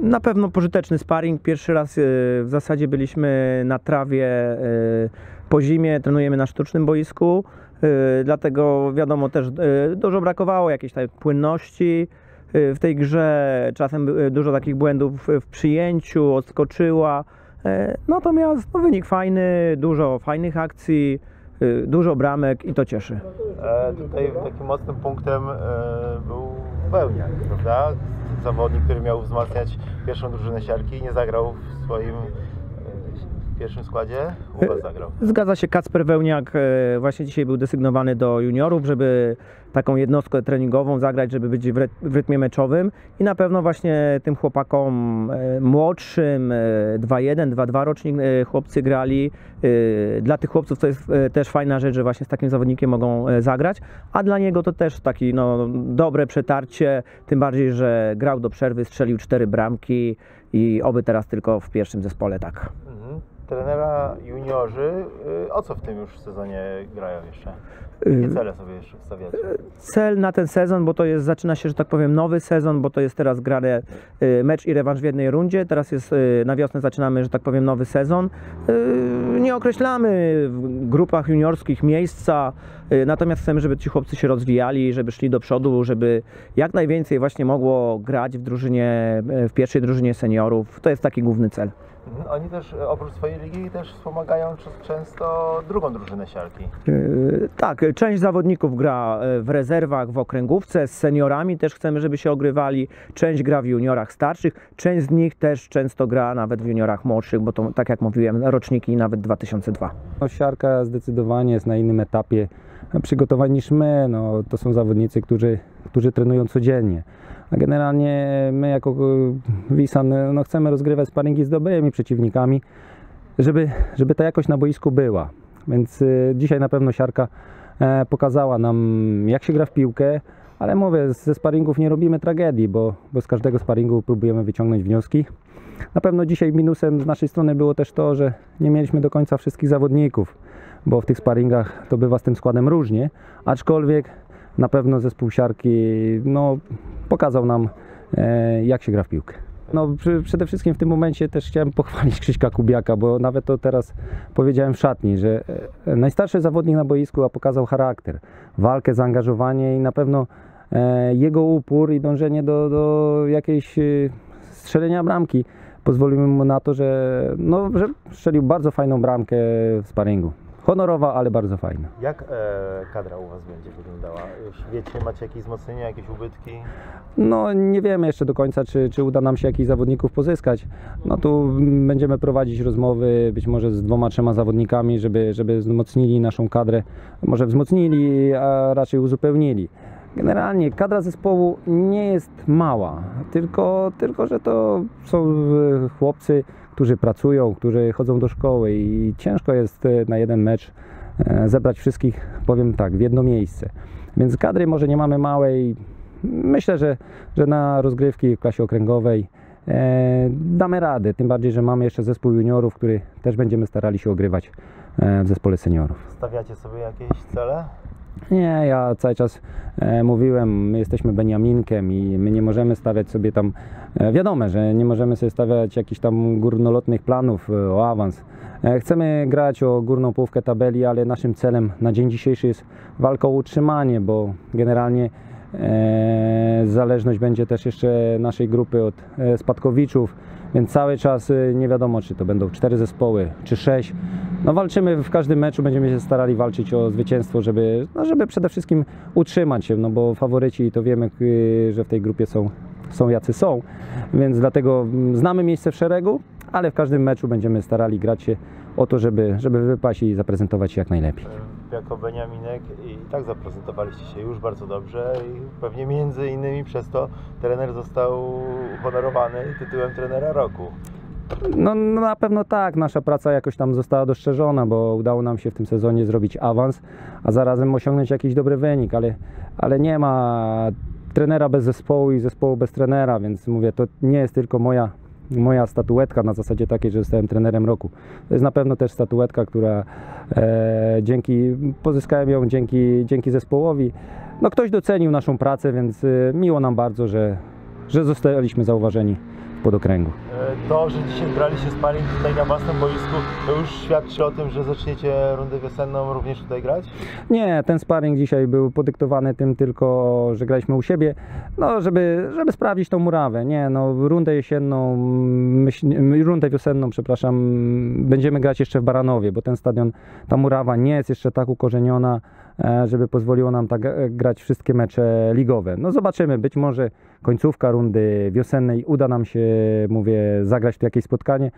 Na pewno pożyteczny sparring. Pierwszy raz e, w zasadzie byliśmy na trawie e, po zimie, trenujemy na sztucznym boisku, e, dlatego wiadomo też dużo brakowało jakiejś tej płynności w tej grze. Czasem dużo takich błędów w przyjęciu, odskoczyła. Natomiast no, wynik fajny, dużo fajnych akcji, dużo bramek i to cieszy. E, tutaj takim mocnym punktem e, był Wełniak, prawda? Zawodnik, który miał wzmacniać pierwszą drużynę siarki, nie zagrał w swoim pierwszym składzie. U Was zagrał. Zgadza się, Kacper Wełniak e, właśnie dzisiaj był desygnowany do juniorów, żeby taką jednostkę treningową zagrać, żeby być w, ry- w rytmie meczowym i na pewno właśnie tym chłopakom e, młodszym, e, 2-1, 2-2 rocznik chłopcy grali. E, Dla tych chłopców to jest też fajna rzecz, że właśnie z takim zawodnikiem mogą zagrać, a dla niego to też taki no, dobre przetarcie, tym bardziej, że grał do przerwy, strzelił cztery bramki i oby teraz tylko w pierwszym zespole tak. Mhm. Trenera juniorzy, e, o co w tym już sezonie grają jeszcze? Y, Jakie cele sobie jeszcze wstawiacie? cel na ten sezon, bo to jest, zaczyna się, że tak powiem, nowy sezon, bo to jest teraz grane y, mecz i rewanż w jednej rundzie. Teraz jest y, na wiosnę zaczynamy, że tak powiem, nowy sezon. Y, Nie określamy w grupach juniorskich miejsca, y, natomiast chcemy, żeby ci chłopcy się rozwijali, żeby szli do przodu, żeby jak najwięcej właśnie mogło grać w drużynie, y, w pierwszej drużynie seniorów. To jest taki główny cel. Mhm. Oni też e, oprócz swojej ligi też wspomagają często drugą drużynę siarki. Yy, Tak, część zawodników gra e, w rezerwach w okręgówce, z seniorami też chcemy, żeby się ogrywali, część gra w juniorach starszych, część z nich też często gra nawet w juniorach młodszych, bo to tak jak mówiłem, roczniki nawet 2002. No, siarka zdecydowanie jest na innym etapie przygotowań niż my. No, to są zawodnicy, którzy, którzy trenują codziennie. A generalnie my jako e, Wisan no, chcemy rozgrywać sparingi z dobrymi przeciwnikami, żeby, żeby ta jakość na boisku była. Więc y, dzisiaj na pewno siarka e, pokazała nam, jak się gra w piłkę, ale mówię, ze sparingów nie robimy tragedii, bo, bo z każdego sparingu próbujemy wyciągnąć wnioski. Na pewno dzisiaj minusem z naszej strony było też to, że nie mieliśmy do końca wszystkich zawodników, bo w tych sparingach to bywa z tym składem różnie, aczkolwiek na pewno zespół siarki no, pokazał nam, e, jak się gra w piłkę. No, przede wszystkim w tym momencie też chciałem pochwalić Krzyśka Kubiaka, bo nawet to teraz powiedziałem w szatni, że e, najstarszy zawodnik na boisku, a pokazał charakter, walkę, zaangażowanie i na pewno e, jego upór i dążenie do, do jakiejś strzelenia bramki pozwoliły mu na to, że, no, że strzelił bardzo fajną bramkę w sparingu. Honorowa, ale bardzo fajna. Jak e, kadra u Was będzie wyglądała? Wiecie, macie jakieś wzmocnienia, jakieś ubytki? No nie wiemy jeszcze do końca, czy, czy uda nam się jakichś zawodników pozyskać. No tu będziemy prowadzić rozmowy być może z dwoma, trzema zawodnikami, żeby, żeby wzmocnili naszą kadrę. Może wzmocnili, a raczej uzupełnili. Generalnie kadra zespołu nie jest mała, tylko, tylko że to są e, chłopcy, którzy pracują, którzy chodzą do szkoły i ciężko jest e, na jeden mecz e, zebrać wszystkich, powiem tak, w jedno miejsce. Więc kadry może nie mamy małej. Myślę, że, że na rozgrywki w klasie okręgowej damy radę. Tym bardziej, że mamy jeszcze zespół juniorów, który też będziemy starali się ogrywać w zespole seniorów. Stawiacie sobie jakieś cele? Nie, ja cały czas e, mówiłem, my jesteśmy Beniaminkiem i my nie możemy stawiać sobie tam, e, wiadomo, że nie możemy sobie stawiać jakichś tam górnolotnych planów e, o awans. E, chcemy grać o górną połówkę tabeli, ale naszym celem na dzień dzisiejszy jest walka o utrzymanie, bo generalnie e, zależność będzie też jeszcze naszej grupy od e, spadkowiczów, więc cały czas e, nie wiadomo, czy to będą cztery zespoły, czy sześć. No walczymy w każdym meczu, będziemy się starali walczyć o zwycięstwo, żeby, no żeby przede wszystkim utrzymać się, no bo faworyci to wiemy, y, że w tej grupie są, są jacy są, więc dlatego mm, znamy miejsce w szeregu, ale w każdym meczu będziemy starali grać się o to, żeby, żeby wypaść i zaprezentować się jak najlepiej. Jako Beniaminek i tak zaprezentowaliście się już bardzo dobrze i pewnie między innymi przez to trener został uhonorowany tytułem trenera roku. No, no na pewno tak, nasza praca jakoś tam została dostrzeżona, bo udało nam się w tym sezonie zrobić awans, a zarazem osiągnąć jakiś dobry wynik, ale, ale nie ma trenera bez zespołu i zespołu bez trenera, więc mówię, to nie jest tylko moja, moja statuetka na zasadzie takiej, że zostałem trenerem roku. To jest na pewno też statuetka, która e, dzięki, pozyskałem ją dzięki, dzięki zespołowi. No ktoś docenił naszą pracę, więc e, miło nam bardzo, że, że zostaliśmy zauważeni w podokręgu. To, że dzisiaj graliście sparring tutaj na własnym boisku, to już świadczy o tym, że zaczniecie rundę wiosenną również tutaj grać? Nie, ten sparring dzisiaj był podyktowany tym tylko, że graliśmy u siebie, no żeby, żeby sprawdzić tą murawę. Nie, no rundę jesienną, myśl, rundę wiosenną, przepraszam, będziemy grać jeszcze w Baranowie, bo ten stadion, ta murawa nie jest jeszcze tak ukorzeniona, e, żeby pozwoliło nam tak e, grać wszystkie mecze ligowe. No zobaczymy, być może końcówka rundy wiosennej uda nam się, mówię, zagrać tu jakieś spotkanie.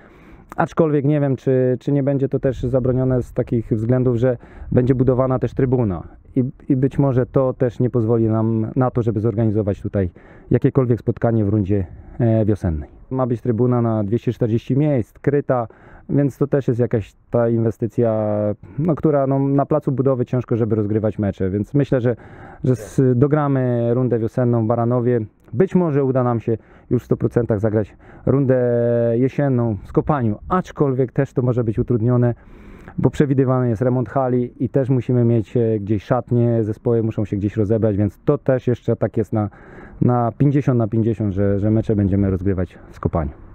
Aczkolwiek nie wiem, czy, czy nie będzie to też zabronione z takich względów, że będzie budowana też trybuna. I, I być może to też nie pozwoli nam na to, żeby zorganizować tutaj jakiekolwiek spotkanie w rundzie e, wiosennej. Ma być trybuna na 240 miejsc, kryta, więc to też jest jakaś ta inwestycja, no, która no, na placu budowy ciężko, żeby rozgrywać mecze. Więc myślę, że, że z, dogramy rundę wiosenną w Baranowie. Być może uda nam się już w 100% zagrać rundę jesienną w Skopaniu, aczkolwiek też to może być utrudnione, bo przewidywany jest remont hali i też musimy mieć e, gdzieś szatnie, zespoły muszą się gdzieś rozebrać, więc to też jeszcze tak jest na, na 50 na 50, że, że mecze będziemy rozgrywać w Skopaniu.